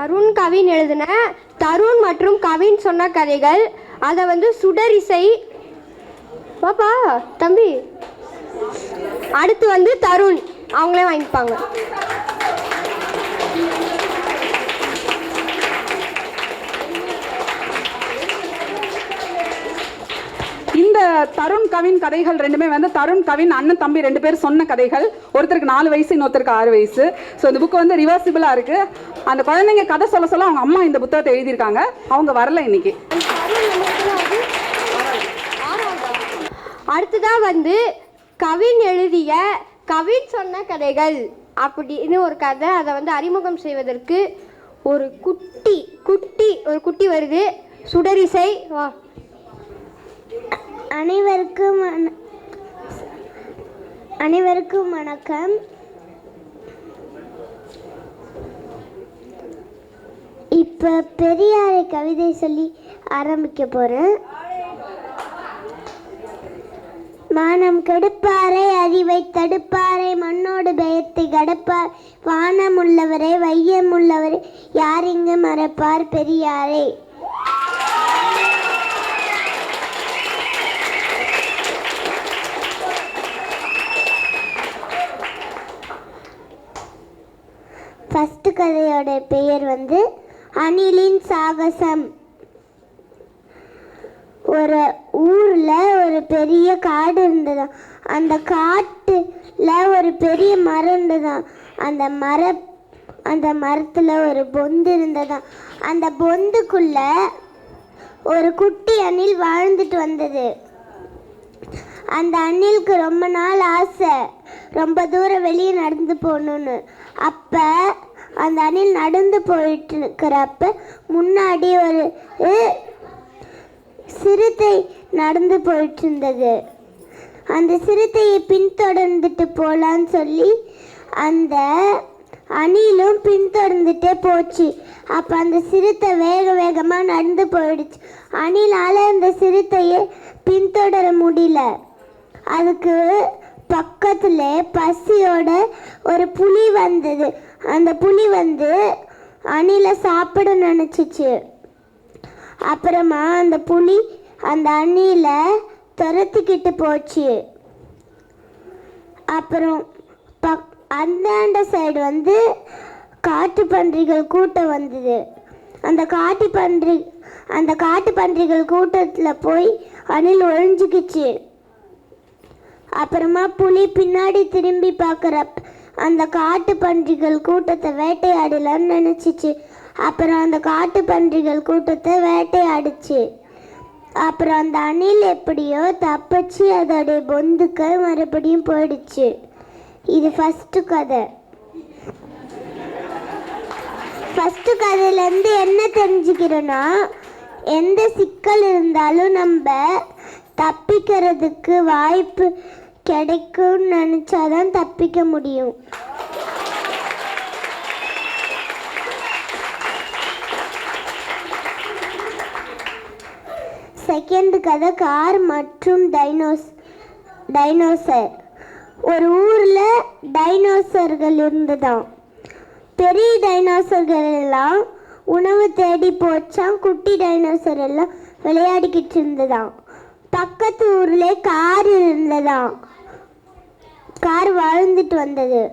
தருண் கவின் எழுதின தருண் மற்றும் கவின் சொன்ன கதைகள். அதை வந்து சுடரிசை பாப்பா தம்பி. அடுத்து வந்து தருண். அவங்களே வாங்கிப்பாங்க. இந்த தருண் கவின் கதைகள் ரெண்டுமே வந்து தருண் கவின் அண்ணன் தம்பி ரெண்டு பேர் சொன்ன கதைகள். ஒருத்தருக்கு நாலு வயசு இன்னொருத்தருக்கு ஆறு வயசு. ஸோ இந்த புக் வந்து ரிவர்சிபிளாக இருக்கு. அந்த குழந்தைங்க கதை சொல்ல சொல்ல அவங்க அம்மா இந்த புத்தகத்தை எழுதியிருக்காங்க. அவங்க வரல இன்னைக்கு. அடுத்துதான் வந்து கவின் எழுதிய கவின் சொன்ன கதைகள் அப்படின்னு ஒரு கதை. அதை வந்து அறிமுகம் செய்வதற்கு ஒரு குட்டி குட்டி ஒரு குட்டி வருது. சுடரிசை. வா. அனைவருக்கும் வண- அனைவருக்கும் வணக்கம். இப்போ பெரியாரை கவிதை சொல்லி ஆரம்பிக்க போகிறேன் மானம் கெடுப்பாரை அறிவை தடுப்பாரை மண்ணோடு பயத்தை கடப்பார். வானம் உள்ளவரை வையம் உள்ளவரை யாரிங்க மறப்பார் பெரியாரே? ஃபஸ்ட்டு கதையோட பெயர் வந்து அணிலின் சாகசம். ஒரு ஊரில் ஒரு பெரிய காடு இருந்ததாம் அந்த காட்டில் ஒரு பெரிய மரம் இருந்ததாம் அந்த மர அந்த மரத்தில் ஒரு பொந்து இருந்ததாம் அந்த பொந்துக்குள்ள ஒரு குட்டி அணில் வாழ்ந்துட்டு வந்தது. அந்த அணிலுக்கு ரொம்ப நாள் ஆசை. ரொம்ப தூரம் வெளியே நடந்து போகணுன்னு அப்போ அந்த அணில் நடந்து போயிட்டு இருக்கிறப்ப முன்னாடி ஒரு சிறுத்தை நடந்து போயிட்டு இருந்தது அந்த சிறுத்தையை பின்தொடர்ந்துட்டு போகலான்னு சொல்லி அந்த அணிலும் பின்தொடர்ந்துட்டே போச்சு. அப்போ அந்த சிறுத்தை வேக வேகமாக நடந்து போயிடுச்சு. அணிலால் அந்த சிறுத்தையை பின்தொடர முடியல. அதுக்கு பக்கத்தில் பசியோட ஒரு புலி வந்தது. அந்த புலி வந்து அணிலை சாப்பிட நினச்சிச்சு. அப்புறமா அந்த புலி அந்த அணிலை துரத்திக்கிட்டு போச்சு. அப்புறம் பக் அந்தாண்ட சைடு வந்து காட்டு பன்றிகள் கூட்டம் வந்தது. அந்த காட்டு பன்றி அந்த காட்டு பன்றிகள் கூட்டத்தில் போய் அணில் ஒழிஞ்சுக்கிச்சு அப்புறமா புலி பின்னாடி திரும்பி பார்க்குறப்ப அந்த காட்டு பன்றிகள் கூட்டத்தை வேட்டையாடலான்னு நினச்சிச்சு. அப்புறம் அந்த காட்டு பன்றிகள் கூட்டத்தை வேட்டையாடுச்சு. அப்புறம் அந்த அணில் எப்படியோ தப்பிச்சு அதோடைய பொந்துக்கு மறுபடியும் போயிடுச்சு. இது ஃபஸ்ட்டு கதை. ஃபஸ்ட்டு கதையிலேருந்து என்ன தெரிஞ்சுக்கிறோன்னா எந்த சிக்கல் இருந்தாலும் நம்ம தப்பிக்கிறதுக்கு வாய்ப்பு கிடைக்கும்னு நினச்சாதான் தப்பிக்க முடியும். செகண்ட் கதை கார் மற்றும் டைனோஸ் டைனோசர் ஒரு ஊரில் டைனோசர்கள் இருந்ததாம் பெரிய டைனோசர்கள் எல்லாம் உணவு தேடி போச்சான் குட்டி டைனோசர் எல்லாம் விளையாடிக்கிட்டு இருந்ததாம் பக்கத்து ஊரில் கார் இருந்ததாம் கார் வாழ்ந்துட்டு வந்தது.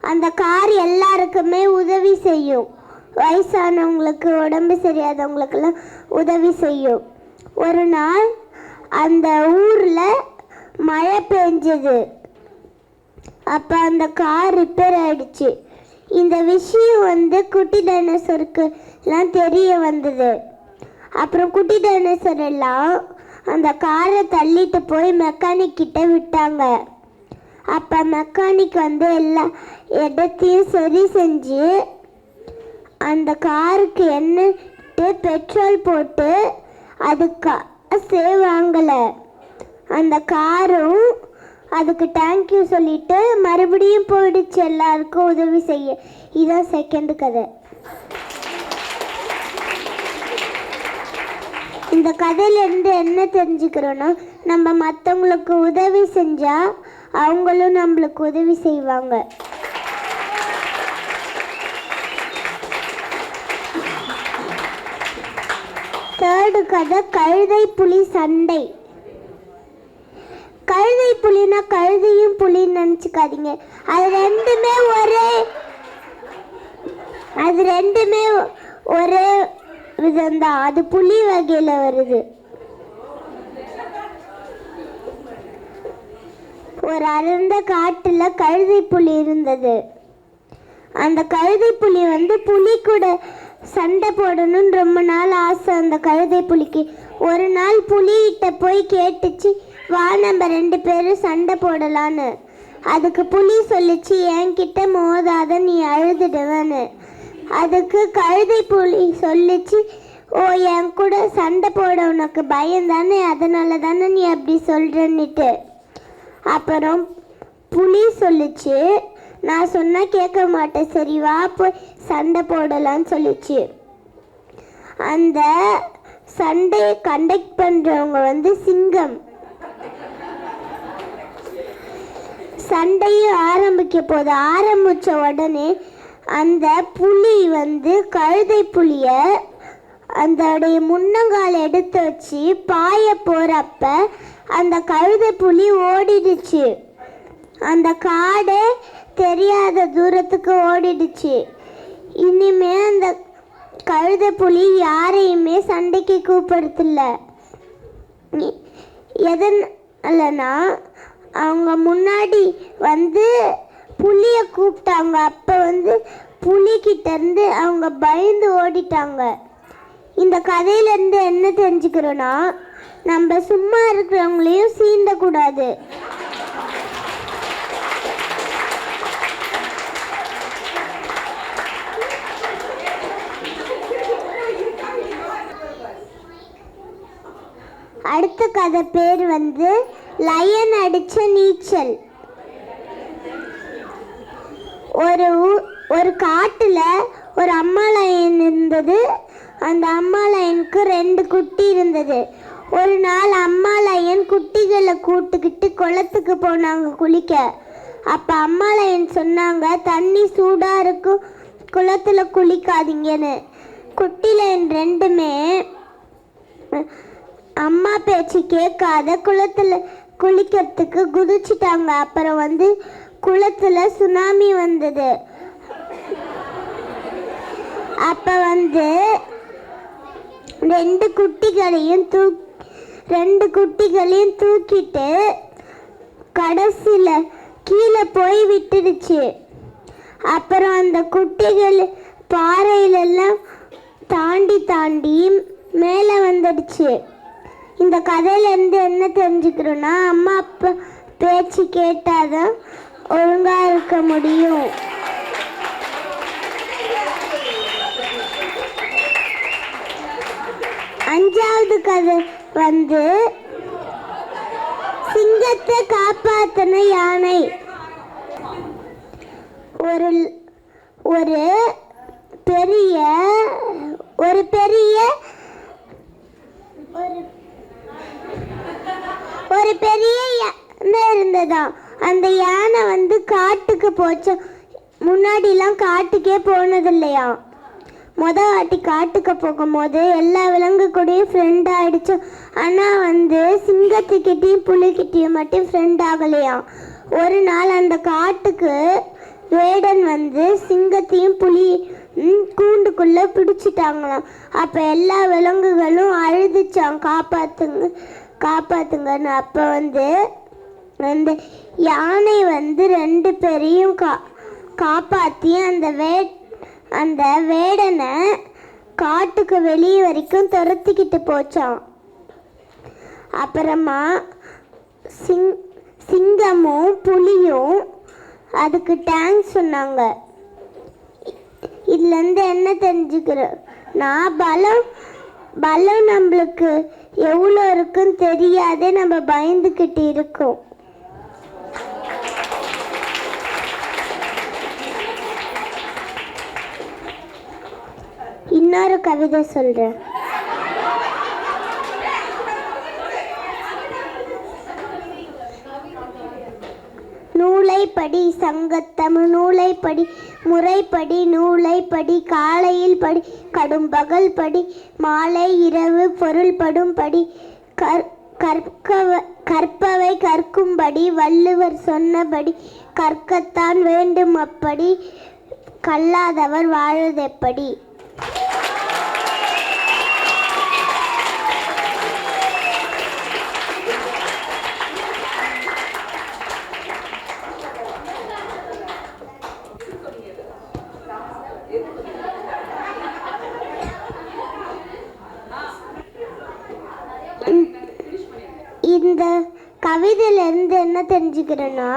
அந்த கார் எல்லாருக்குமே உதவி செய்யும். வயசானவங்களுக்கு உடம்பு சரியாதவங்களுக்கெல்லாம் உதவி செய்யும். ஒரு நாள் அந்த ஊரில் மழை பெஞ்சது. அப்போ அந்த கார் ரிப்பேர் ஆயிடுச்சு. இந்த விஷயம் வந்து குட்டி டைனோசருக்கு எல்லாம் தெரிய வந்தது. அப்புறம் குட்டி டைனோசர் எல்லாம் அந்த காரை தள்ளிட்டு போய் மெக்கானிக் கிட்ட விட்டாங்க. அப்போ மெக்கானிக் வந்து எல்லா இடத்தையும் சரி செஞ்சு அந்த காருக்கு என்னட்டு பெட்ரோல் போட்டு அது காசே வாங்கலை அந்த காரும் அதுக்கு தேங்க்யூ சொல்லிட்டு மறுபடியும் போயிடுச்சு எல்லாருக்கும் உதவி செய்ய. இதுதான் செகண்ட் கதை. இந்த கதையிலேருந்து என்ன தெரிஞ்சுக்கிறோன்னா நம்ம மற்றவங்களுக்கு உதவி செஞ்சால் அவங்களும் நம்மளுக்கு உதவி செய்வாங்க. தேர்டு கதை கழுதை புலி சண்டை. கழுதை புலினா கழுதையும் புலின்னு நினச்சிக்காதீங்க. அது ரெண்டுமே ஒரே அது ரெண்டுமே ஒரே விதம்தான். அது புலி வகையில் வருது. ஒரு அடர்ந்த காட்டுல கழுதை புலி இருந்தது. அந்த கழுதை புலி வந்து புலி கூட சண்டை போடணும்னு ரொம்ப நாள் ஆசை. அந்த கழுதை புலிக்கு ஒரு நாள் புலிகிட்ட போய் கேட்டுச்சு வா நம்ம ரெண்டு பேரும் சண்டை போடலான்னு. அதுக்கு புலி சொல்லிச்சு என்கிட்ட மோதாத நீ அழுதுடுவேன்னு. அதுக்கு கழுதை புலி சொல்லிச்சு ஓ என் கூட சண்டை போட உனக்கு பயம் தானே அதனால தானே நீ அப்படி சொல்றன்னுட்டு. அப்புறம் புலி சொல்லுச்சு. நான் சொன்னா கேட்க மாட்டேன். சரி வா போய் சண்டை போடலாம்னு சொல்லுச்சு. அந்த சண்டையை கண்டக்ட் பண்றவங்க வந்து சிங்கம். சண்டையும் ஆரம்பிக்க போது ஆரம்பிச்ச உடனே அந்த புலி வந்து கழுதை புலிய அதோடைய முன்னங்கால் எடுத்து வச்சு பாய போறப்ப அந்த கழுதை புலி ஓடிடுச்சு. அந்த காடே தெரியாத தூரத்துக்கு ஓடிடுச்சு. இனிமே அந்த கழுதை புலி யாரையுமே சண்டைக்கு கூப்பிடுறதில்ல. எதனாலனா அவங்க முன்னாடி வந்து புலியை கூப்பிட்டாங்க. அப்போ வந்து புலிகிட்ட இருந்து அவங்க பயந்து ஓடிட்டாங்க. இந்த கதையிலேருந்து என்ன தெரிஞ்சுக்கிறோன்னா நம்ம சும்மா இருக்கிறவங்களையும் சீண்டக்கூடாது. அடுத்த கதை பேர் வந்து லயன் அடிச்ச நீச்சல். ஒரு ஊ- ஒரு காட்டில் ஒரு அம்மா லயன் இருந்தது. அந்த அம்மா லயனுக்கு ரெண்டு குட்டி இருந்தது. ஒரு நாள் அம்மா லயன் குட்டிகளை கூட்டுக்கிட்டு குளத்துக்கு போனாங்க குளிக்க. அப்ப அம்மா லயன் சொன்னாங்க தண்ணி சூடா இருக்கும் குளத்துல குளிக்காதீங்கன்னு. குட்டி லயன் ரெண்டுமே அம்மா பேச்சு கேட்காத குளத்துல குளிக்கிறதுக்கு குதிச்சிட்டாங்க. அப்புறம் வந்து குளத்துல சுனாமி வந்தது. அப்ப வந்து ரெண்டு குட்டிகளையும் தூக்கி ரெண்டு குட்டிகளையும் தூக்கிட்டு கடைசியில் கீழே போய் விட்டுடுச்சு. அப்புறம் அந்த குட்டிகள் பாறையிலெல்லாம் தாண்டி தாண்டி மேலே வந்துடுச்சு. இந்த கதையிலேருந்து என்ன தெரிஞ்சுக்கிறோன்னா அம்மா அப்பா பேச்சு கேட்டாதான் ஒழுங்காக இருக்க முடியும். அஞ்சாவது கதை வந்து சிங்கத்தை காப்பாத்தின யானை. ஒரு ஒரு பெரிய ஒரு பெரிய ஒரு பெரிய யானை இருந்ததாம். அந்த யானை வந்து காட்டுக்கு போச்சு. முன்னாடிலாம் காட்டுக்கே போனது இல்லையா மொத வாட்டி காட்டுக்கு போகும்போது எல்லா விலங்கு கூடயும் ஃப்ரெண்ட் ஆயிடுச்சு ஆனால் வந்து சிங்கத்துக்கிட்டேயும் புலிக்கிட்டேயும் மட்டும் ஃப்ரெண்ட் ஆகலையாம். ஒரு நாள் அந்த காட்டுக்கு வேடன் வந்து சிங்கத்தையும் புலி கூண்டுக்குள்ளே பிடிச்சிட்டாங்களாம். அப்போ எல்லா விலங்குகளும் அழுதுச்சான் காப்பாத்துங்க காப்பாத்துங்கன்னு. அப்போ வந்து அந்த யானை வந்து ரெண்டு பேரையும் கா காப்பாற்றி அந்த வேட் அந்த வேடனை காட்டுக்கு வெளியே வரைக்கும் துரத்திக்கிட்டு போச்சான் அப்புறமா சிங் சிங்கமும் புலியும் அதுக்கு டேங்க்ஸ் சொன்னாங்க. இதுலேருந்து என்ன தெரிஞ்சுக்கிறோம்? நான் பலம் பலம் நம்மளுக்கு எவ்வளோ இருக்குன்னு தெரியாதே நம்ம பயந்துக்கிட்டு இருக்கோம். இன்னொரு கவிதை சொல்கிறேன் நூலைப்படி சங்கத்தமிழ் நூலைப்படி முறைப்படி நூலைப்படி காலையில் படி கடும் பகல் படி மாலை இரவு பொருள்படும் படி கற் கற்கவ கற்பவை கற்கும்படி வள்ளுவர் சொன்னபடி கற்கத்தான் வேண்டும் அப்படி கல்லாதவர் வாழ்வதெப்படி இந்த கவிதையிலேருந்து என்ன தெரிஞ்சுக்கிறேன்னா?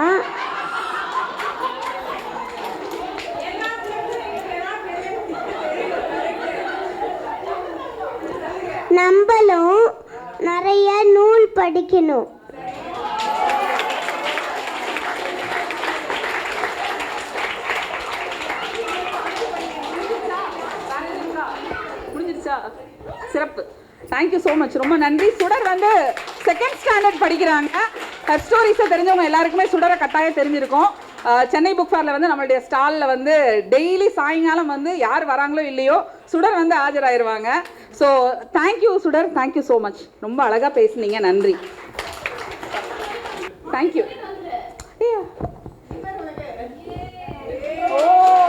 நம்மளும் நிறைய நூல் படிக்கணும். சிறப்பு. தேங்க்யூ ஸோ மச் ரொம்ப நன்றி. சுடர் வந்து செகண்ட் ஸ்டாண்டர்ட் படிக்கிறாங்க. ஹெட் ஸ்டோரிஸை தெரிஞ்சவங்க எல்லாருக்குமே சுடர கட்டாயம் தெரிஞ்சிருக்கும் சென்னை புக் ஃபேரில் வந்து நம்மளுடைய ஸ்டாலில் வந்து டெய்லி சாயங்காலம் வந்து யார் வராங்களோ இல்லையோ சுடர் வந்து ஆஜராயிருவாங்க so thank you Sudar thank you so much ரொம்ப அழகாக பேசுனீங்க நன்றி தேங்க்யூ ஓ